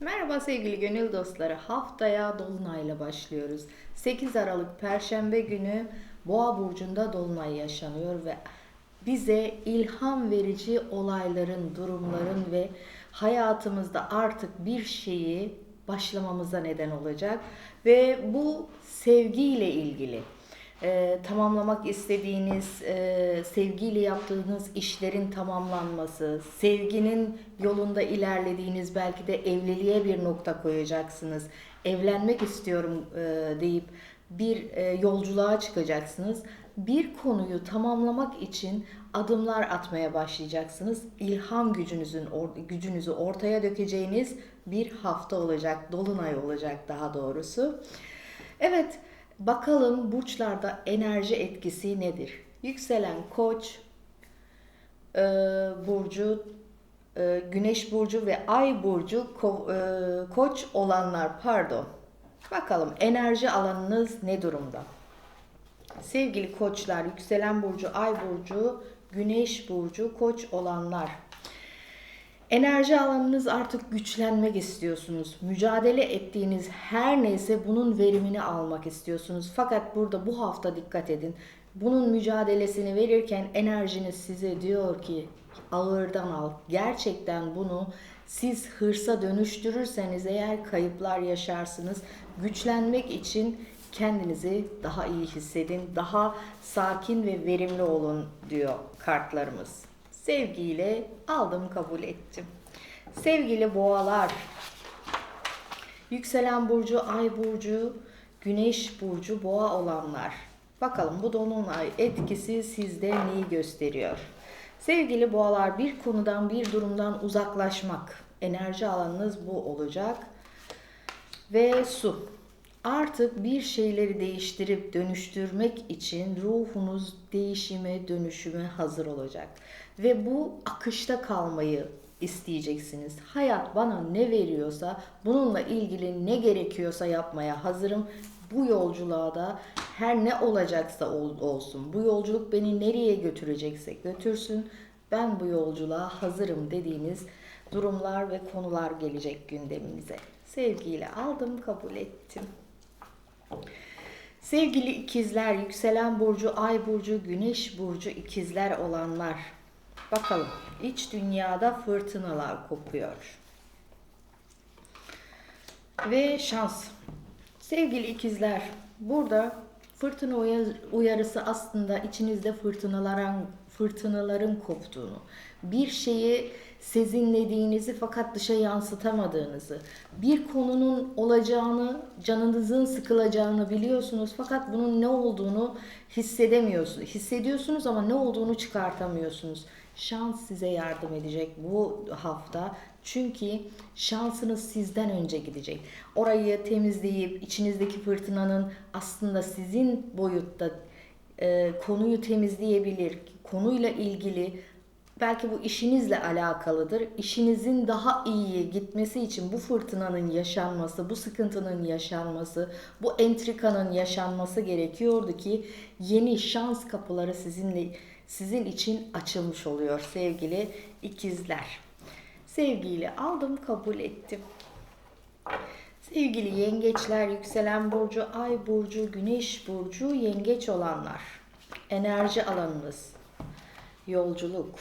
Merhaba sevgili gönül dostları. Haftaya Dolunay'la başlıyoruz. 8 Aralık Perşembe günü Boğa burcunda Dolunay yaşanıyor ve bize ilham verici olayların, durumların ve hayatımızda artık bir şeyi başlamamıza neden olacak ve bu sevgiyle ilgili e, tamamlamak istediğiniz, e, sevgiyle yaptığınız işlerin tamamlanması, sevginin yolunda ilerlediğiniz belki de evliliğe bir nokta koyacaksınız. Evlenmek istiyorum e, deyip bir e, yolculuğa çıkacaksınız. Bir konuyu tamamlamak için adımlar atmaya başlayacaksınız. İlham gücünüzün or- gücünüzü ortaya dökeceğiniz bir hafta olacak, dolunay olacak daha doğrusu. Evet, bakalım burçlarda enerji etkisi nedir? Yükselen Koç e, burcu, e, Güneş burcu ve Ay burcu ko- e, Koç olanlar pardon. Bakalım enerji alanınız ne durumda? Sevgili koçlar, yükselen burcu, ay burcu, güneş burcu, koç olanlar. Enerji alanınız artık güçlenmek istiyorsunuz. Mücadele ettiğiniz her neyse bunun verimini almak istiyorsunuz. Fakat burada bu hafta dikkat edin. Bunun mücadelesini verirken enerjiniz size diyor ki ağırdan al. Gerçekten bunu siz hırsa dönüştürürseniz eğer kayıplar yaşarsınız. Güçlenmek için kendinizi daha iyi hissedin, daha sakin ve verimli olun diyor kartlarımız. Sevgiyle aldım kabul ettim. Sevgili boğalar, yükselen burcu, ay burcu, güneş burcu, boğa olanlar. Bakalım bu dolunay etkisi sizde neyi gösteriyor? Sevgili boğalar bir konudan bir durumdan uzaklaşmak. Enerji alanınız bu olacak. Ve su. Artık bir şeyleri değiştirip dönüştürmek için ruhunuz değişime, dönüşüme hazır olacak. Ve bu akışta kalmayı isteyeceksiniz. Hayat bana ne veriyorsa, bununla ilgili ne gerekiyorsa yapmaya hazırım. Bu yolculuğa da her ne olacaksa ol- olsun. Bu yolculuk beni nereye götürecekse götürsün. Ben bu yolculuğa hazırım dediğiniz durumlar ve konular gelecek gündeminize. Sevgiyle aldım, kabul ettim. Sevgili ikizler, yükselen burcu, ay burcu, güneş burcu ikizler olanlar. Bakalım iç dünyada fırtınalar kopuyor. Ve şans. Sevgili ikizler, burada fırtına uyar- uyarısı aslında içinizde fırtınaların fırtınaların koptuğunu, bir şeyi sezinlediğinizi fakat dışa yansıtamadığınızı, bir konunun olacağını, canınızın sıkılacağını biliyorsunuz fakat bunun ne olduğunu hissedemiyorsunuz. Hissediyorsunuz ama ne olduğunu çıkartamıyorsunuz. Şans size yardım edecek bu hafta. Çünkü şansınız sizden önce gidecek. Orayı temizleyip içinizdeki fırtınanın aslında sizin boyutta e, konuyu temizleyebilir. Konuyla ilgili belki bu işinizle alakalıdır. İşinizin daha iyiye gitmesi için bu fırtınanın yaşanması, bu sıkıntının yaşanması, bu entrikanın yaşanması gerekiyordu ki yeni şans kapıları sizinle sizin için açılmış oluyor sevgili ikizler. Sevgiyle aldım, kabul ettim. Sevgili yengeçler, yükselen burcu, ay burcu, güneş burcu, yengeç olanlar. Enerji alanınız. Yolculuk.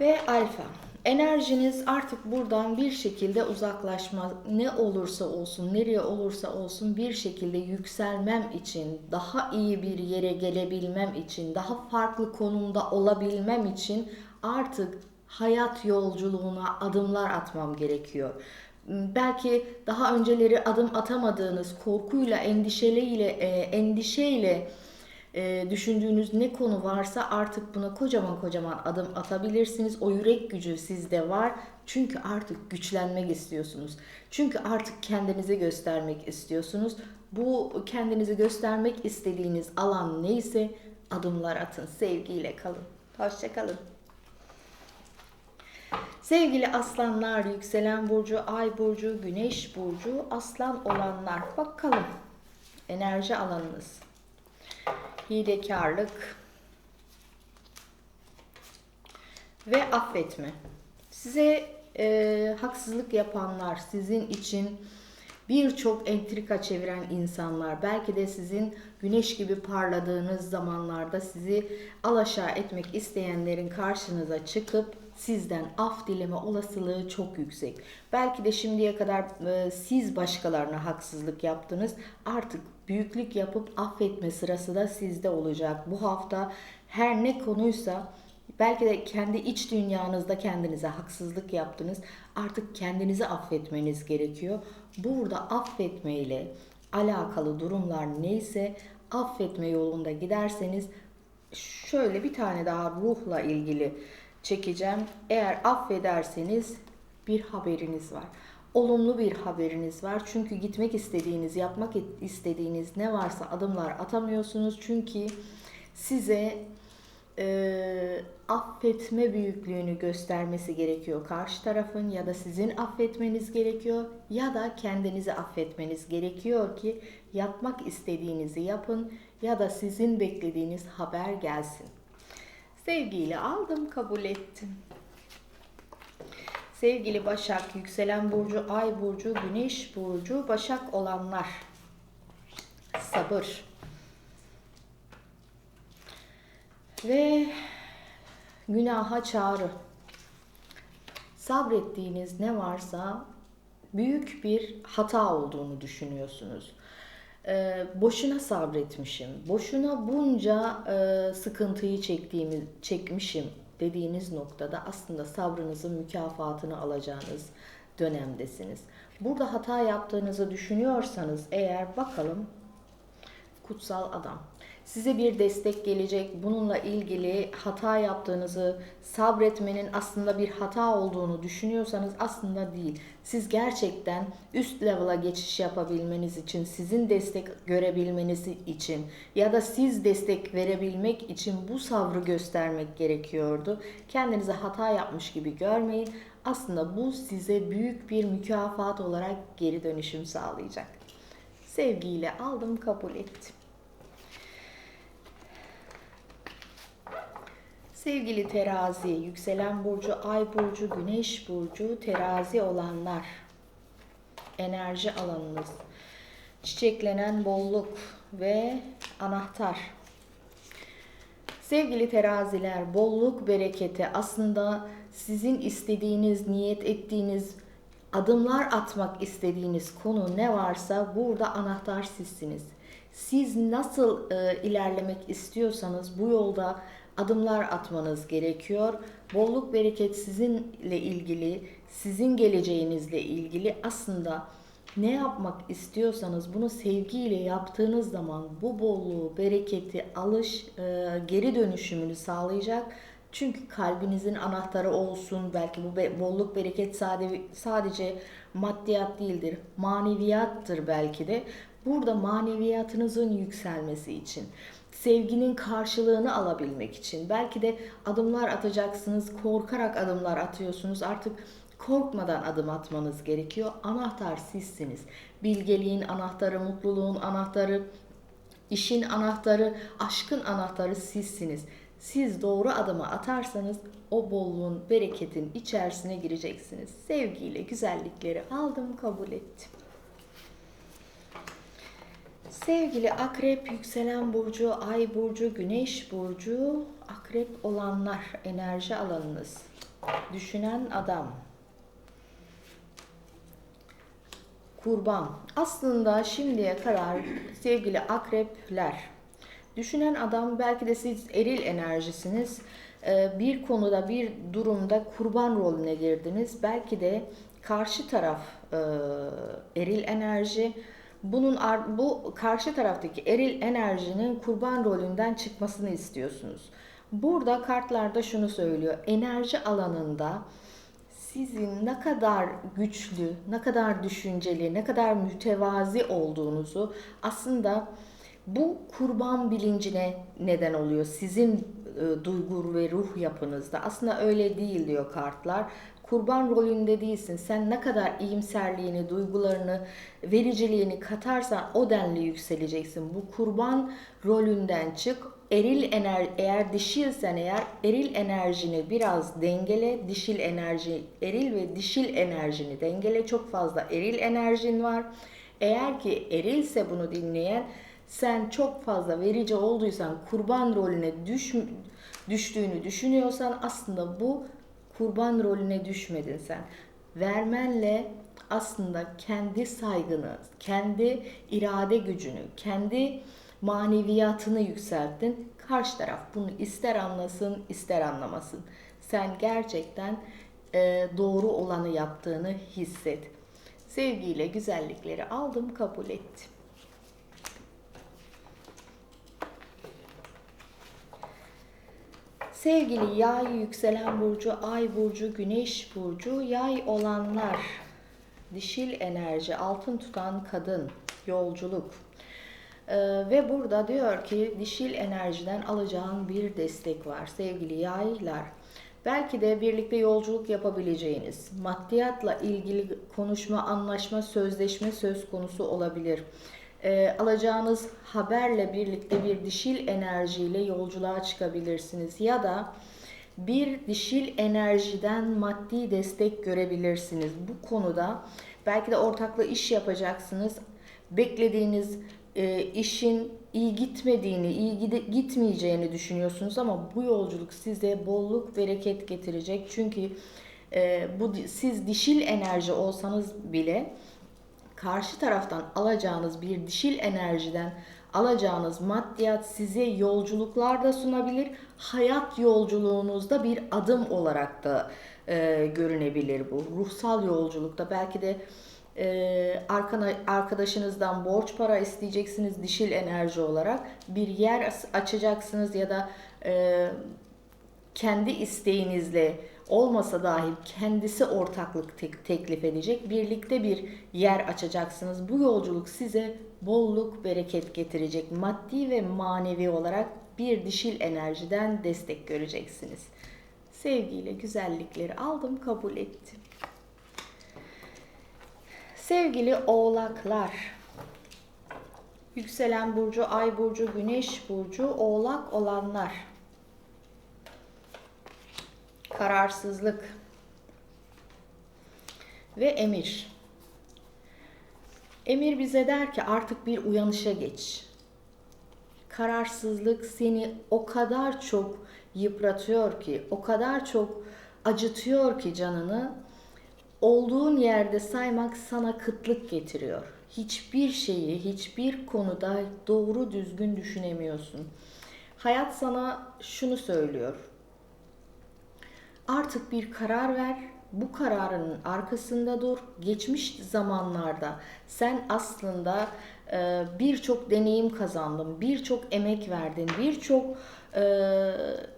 Ve alfa. Enerjiniz artık buradan bir şekilde uzaklaşma ne olursa olsun, nereye olursa olsun bir şekilde yükselmem için, daha iyi bir yere gelebilmem için, daha farklı konumda olabilmem için artık hayat yolculuğuna adımlar atmam gerekiyor. Belki daha önceleri adım atamadığınız korkuyla, e, endişeyle e, düşündüğünüz ne konu varsa artık buna kocaman kocaman adım atabilirsiniz. O yürek gücü sizde var. Çünkü artık güçlenmek istiyorsunuz. Çünkü artık kendinizi göstermek istiyorsunuz. Bu kendinizi göstermek istediğiniz alan neyse adımlar atın. Sevgiyle kalın. Hoşçakalın. Sevgili aslanlar, yükselen burcu, ay burcu, güneş burcu, aslan olanlar. Bakalım enerji alanınız. Hilekarlık, ve affetme. Size e, haksızlık yapanlar, sizin için birçok entrika çeviren insanlar, belki de sizin güneş gibi parladığınız zamanlarda sizi alaşağı etmek isteyenlerin karşınıza çıkıp sizden af dileme olasılığı çok yüksek. Belki de şimdiye kadar e, siz başkalarına haksızlık yaptınız. Artık büyüklük yapıp affetme sırası da sizde olacak. Bu hafta her ne konuysa Belki de kendi iç dünyanızda kendinize haksızlık yaptınız. Artık kendinizi affetmeniz gerekiyor. Burada affetme ile alakalı durumlar neyse affetme yolunda giderseniz şöyle bir tane daha ruhla ilgili çekeceğim. Eğer affederseniz bir haberiniz var. Olumlu bir haberiniz var. Çünkü gitmek istediğiniz, yapmak istediğiniz ne varsa adımlar atamıyorsunuz. Çünkü size e, affetme büyüklüğünü göstermesi gerekiyor karşı tarafın ya da sizin affetmeniz gerekiyor ya da kendinizi affetmeniz gerekiyor ki yapmak istediğinizi yapın ya da sizin beklediğiniz haber gelsin. Sevgiyle aldım, kabul ettim. Sevgili Başak, yükselen burcu, ay burcu, güneş burcu, Başak olanlar. Sabır. Ve günaha çağrı. Sabrettiğiniz ne varsa büyük bir hata olduğunu düşünüyorsunuz. Ee, boşuna sabretmişim, boşuna bunca e, sıkıntıyı çektiğimi çekmişim dediğiniz noktada aslında sabrınızın mükafatını alacağınız dönemdesiniz. Burada hata yaptığınızı düşünüyorsanız eğer bakalım kutsal adam Size bir destek gelecek. Bununla ilgili hata yaptığınızı, sabretmenin aslında bir hata olduğunu düşünüyorsanız aslında değil. Siz gerçekten üst level'a geçiş yapabilmeniz için, sizin destek görebilmeniz için ya da siz destek verebilmek için bu sabrı göstermek gerekiyordu. Kendinize hata yapmış gibi görmeyin. Aslında bu size büyük bir mükafat olarak geri dönüşüm sağlayacak. Sevgiyle aldım, kabul ettim. Sevgili terazi, yükselen burcu, ay burcu, güneş burcu, terazi olanlar, enerji alanınız, çiçeklenen bolluk ve anahtar. Sevgili teraziler, bolluk bereketi aslında sizin istediğiniz, niyet ettiğiniz, adımlar atmak istediğiniz konu ne varsa burada anahtar sizsiniz. Siz nasıl e, ilerlemek istiyorsanız bu yolda adımlar atmanız gerekiyor. Bolluk bereket sizinle ilgili, sizin geleceğinizle ilgili aslında ne yapmak istiyorsanız bunu sevgiyle yaptığınız zaman bu bolluğu, bereketi, alış, e, geri dönüşümünü sağlayacak. Çünkü kalbinizin anahtarı olsun. Belki bu bolluk, bereket sadece maddiyat değildir. Maneviyattır belki de. Burada maneviyatınızın yükselmesi için sevginin karşılığını alabilmek için belki de adımlar atacaksınız, korkarak adımlar atıyorsunuz. Artık korkmadan adım atmanız gerekiyor. Anahtar sizsiniz. Bilgeliğin anahtarı, mutluluğun anahtarı, işin anahtarı, aşkın anahtarı sizsiniz. Siz doğru adımı atarsanız o bolluğun, bereketin içerisine gireceksiniz. Sevgiyle güzellikleri aldım, kabul ettim. Sevgili akrep, yükselen burcu, ay burcu, güneş burcu, akrep olanlar enerji alanınız. Düşünen adam. Kurban. Aslında şimdiye kadar sevgili akrepler, düşünen adam belki de siz eril enerjisiniz. Ee, bir konuda, bir durumda kurban rolüne girdiniz. Belki de karşı taraf e, eril enerji, bunun bu karşı taraftaki eril enerjinin kurban rolünden çıkmasını istiyorsunuz. Burada kartlarda şunu söylüyor. Enerji alanında sizin ne kadar güçlü, ne kadar düşünceli, ne kadar mütevazi olduğunuzu aslında bu kurban bilincine neden oluyor. Sizin e, duygu ve ruh yapınızda. Aslında öyle değil diyor kartlar kurban rolünde değilsin. Sen ne kadar iyimserliğini, duygularını, vericiliğini katarsan o denli yükseleceksin. Bu kurban rolünden çık. eril ener eğer dişilsen eğer eril enerjini biraz dengele. Dişil enerji, eril ve dişil enerjini dengele. Çok fazla eril enerjin var. Eğer ki erilse bunu dinleyen sen çok fazla verici olduysan kurban rolüne düş, düştüğünü düşünüyorsan aslında bu kurban rolüne düşmedin sen. Vermenle aslında kendi saygını, kendi irade gücünü, kendi maneviyatını yükselttin. Karşı taraf bunu ister anlasın, ister anlamasın. Sen gerçekten e, doğru olanı yaptığını hisset. Sevgiyle güzellikleri aldım, kabul ettim. Sevgili yay, yükselen burcu, ay burcu, güneş burcu, yay olanlar, dişil enerji, altın tutan kadın, yolculuk. Ee, ve burada diyor ki dişil enerjiden alacağın bir destek var sevgili yaylar. Belki de birlikte yolculuk yapabileceğiniz, maddiyatla ilgili konuşma, anlaşma, sözleşme söz konusu olabilir. Ee, alacağınız haberle birlikte bir dişil enerjiyle yolculuğa çıkabilirsiniz ya da bir dişil enerjiden maddi destek görebilirsiniz. Bu konuda belki de ortaklı iş yapacaksınız. Beklediğiniz e, işin iyi gitmediğini, iyi gide, gitmeyeceğini düşünüyorsunuz ama bu yolculuk size bolluk, bereket getirecek. Çünkü e, bu siz dişil enerji olsanız bile karşı taraftan alacağınız bir dişil enerjiden alacağınız maddiyat size yolculuklar da sunabilir. Hayat yolculuğunuzda bir adım olarak da e, görünebilir bu. Ruhsal yolculukta belki de e, arkana, arkadaşınızdan borç para isteyeceksiniz dişil enerji olarak. Bir yer açacaksınız ya da e, kendi isteğinizle olmasa dahi kendisi ortaklık tek, teklif edecek. Birlikte bir yer açacaksınız. Bu yolculuk size bolluk, bereket getirecek. Maddi ve manevi olarak bir dişil enerjiden destek göreceksiniz. Sevgiyle güzellikleri aldım, kabul ettim. Sevgili oğlaklar, yükselen burcu, ay burcu, güneş burcu, oğlak olanlar. Kararsızlık ve emir. Emir bize der ki artık bir uyanışa geç. Kararsızlık seni o kadar çok yıpratıyor ki, o kadar çok acıtıyor ki canını olduğun yerde saymak sana kıtlık getiriyor. Hiçbir şeyi, hiçbir konuda doğru düzgün düşünemiyorsun. Hayat sana şunu söylüyor. Artık bir karar ver. Bu kararının arkasında dur. Geçmiş zamanlarda sen aslında e, birçok deneyim kazandın, birçok emek verdin, birçok e,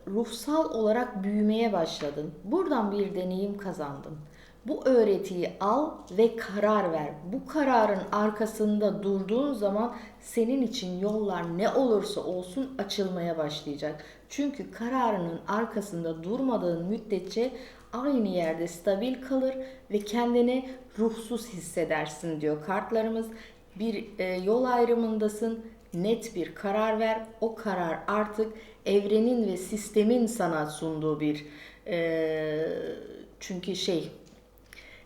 ruhsal olarak büyümeye başladın. Buradan bir deneyim kazandın. Bu öğretiyi al ve karar ver. Bu kararın arkasında durduğun zaman senin için yollar ne olursa olsun açılmaya başlayacak. Çünkü kararının arkasında durmadığın müddetçe aynı yerde stabil kalır ve kendini ruhsuz hissedersin diyor kartlarımız. Bir e, yol ayrımındasın. Net bir karar ver. O karar artık evrenin ve sistemin sana sunduğu bir e, çünkü şey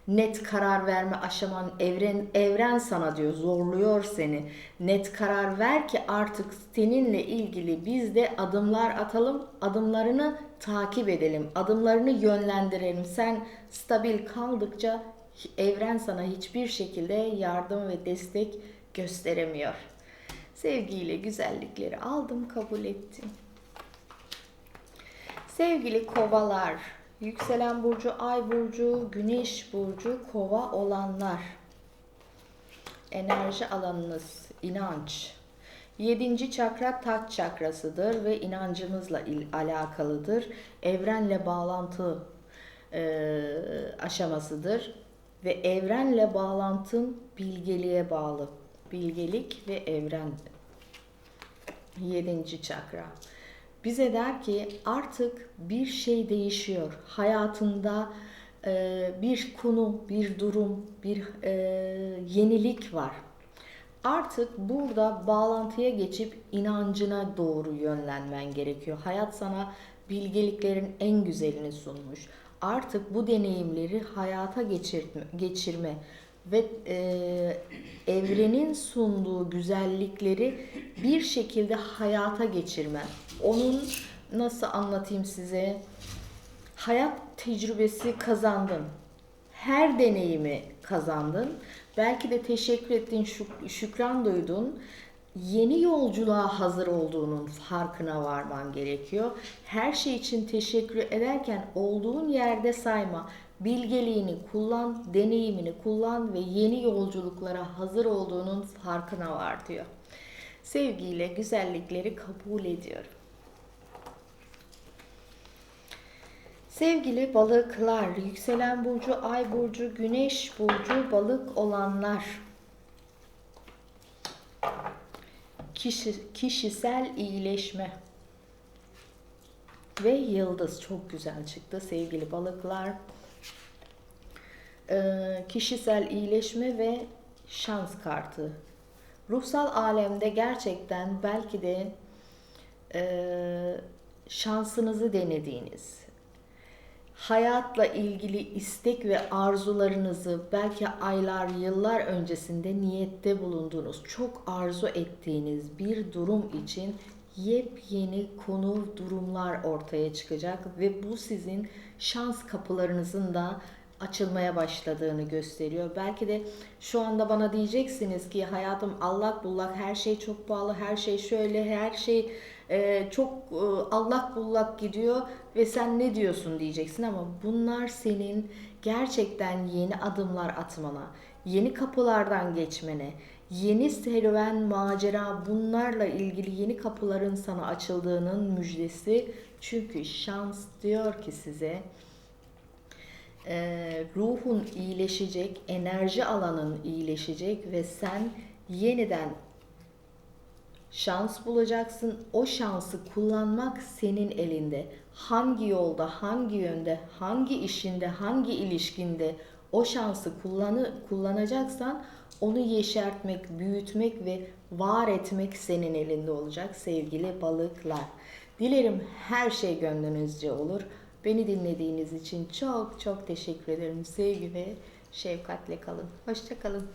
net karar verme aşaman evren evren sana diyor zorluyor seni. Net karar ver ki artık seninle ilgili biz de adımlar atalım, adımlarını takip edelim, adımlarını yönlendirelim. Sen stabil kaldıkça evren sana hiçbir şekilde yardım ve destek gösteremiyor. Sevgiyle güzellikleri aldım, kabul ettim. Sevgili kovalar, Yükselen burcu, ay burcu, güneş burcu, kova olanlar. Enerji alanınız, inanç. Yedinci çakra taç çakrasıdır ve inancımızla il, alakalıdır. Evrenle bağlantı e, aşamasıdır. Ve evrenle bağlantın bilgeliğe bağlı. Bilgelik ve evren. Yedinci çakra bize der ki artık bir şey değişiyor. Hayatında e, bir konu, bir durum, bir e, yenilik var. Artık burada bağlantıya geçip inancına doğru yönlenmen gerekiyor. Hayat sana bilgeliklerin en güzelini sunmuş. Artık bu deneyimleri hayata geçirme, geçirme ve e, evrenin sunduğu güzellikleri bir şekilde hayata geçirme. Onun nasıl anlatayım size? Hayat tecrübesi kazandın. Her deneyimi kazandın. Belki de teşekkür ettiğin, şük- şükran duydun. Yeni yolculuğa hazır olduğunun farkına varman gerekiyor. Her şey için teşekkür ederken olduğun yerde sayma. Bilgeliğini kullan, deneyimini kullan ve yeni yolculuklara hazır olduğunun farkına var diyor. Sevgiyle güzellikleri kabul ediyorum. Sevgili balıklar, yükselen burcu, ay burcu, güneş burcu, balık olanlar. Kişi, kişisel iyileşme ve yıldız çok güzel çıktı sevgili balıklar. Ee, kişisel iyileşme ve şans kartı. Ruhsal alemde gerçekten belki de e, şansınızı denediğiniz, hayatla ilgili istek ve arzularınızı belki aylar, yıllar öncesinde niyette bulunduğunuz, çok arzu ettiğiniz bir durum için yepyeni konu, durumlar ortaya çıkacak ve bu sizin şans kapılarınızın da açılmaya başladığını gösteriyor. Belki de şu anda bana diyeceksiniz ki hayatım allak bullak her şey çok pahalı, her şey şöyle, her şey e, çok e, allak bullak gidiyor ve sen ne diyorsun diyeceksin ama bunlar senin gerçekten yeni adımlar atmana, yeni kapılardan geçmene, yeni serüven, macera bunlarla ilgili yeni kapıların sana açıldığının müjdesi. Çünkü şans diyor ki size e, ruhun iyileşecek, enerji alanın iyileşecek ve sen yeniden şans bulacaksın. O şansı kullanmak senin elinde. Hangi yolda, hangi yönde, hangi işinde, hangi ilişkinde o şansı kullanı, kullanacaksan onu yeşertmek, büyütmek ve var etmek senin elinde olacak sevgili balıklar. Dilerim her şey gönlünüzce olur. Beni dinlediğiniz için çok çok teşekkür ederim. Sevgi ve şefkatle kalın. Hoşça kalın.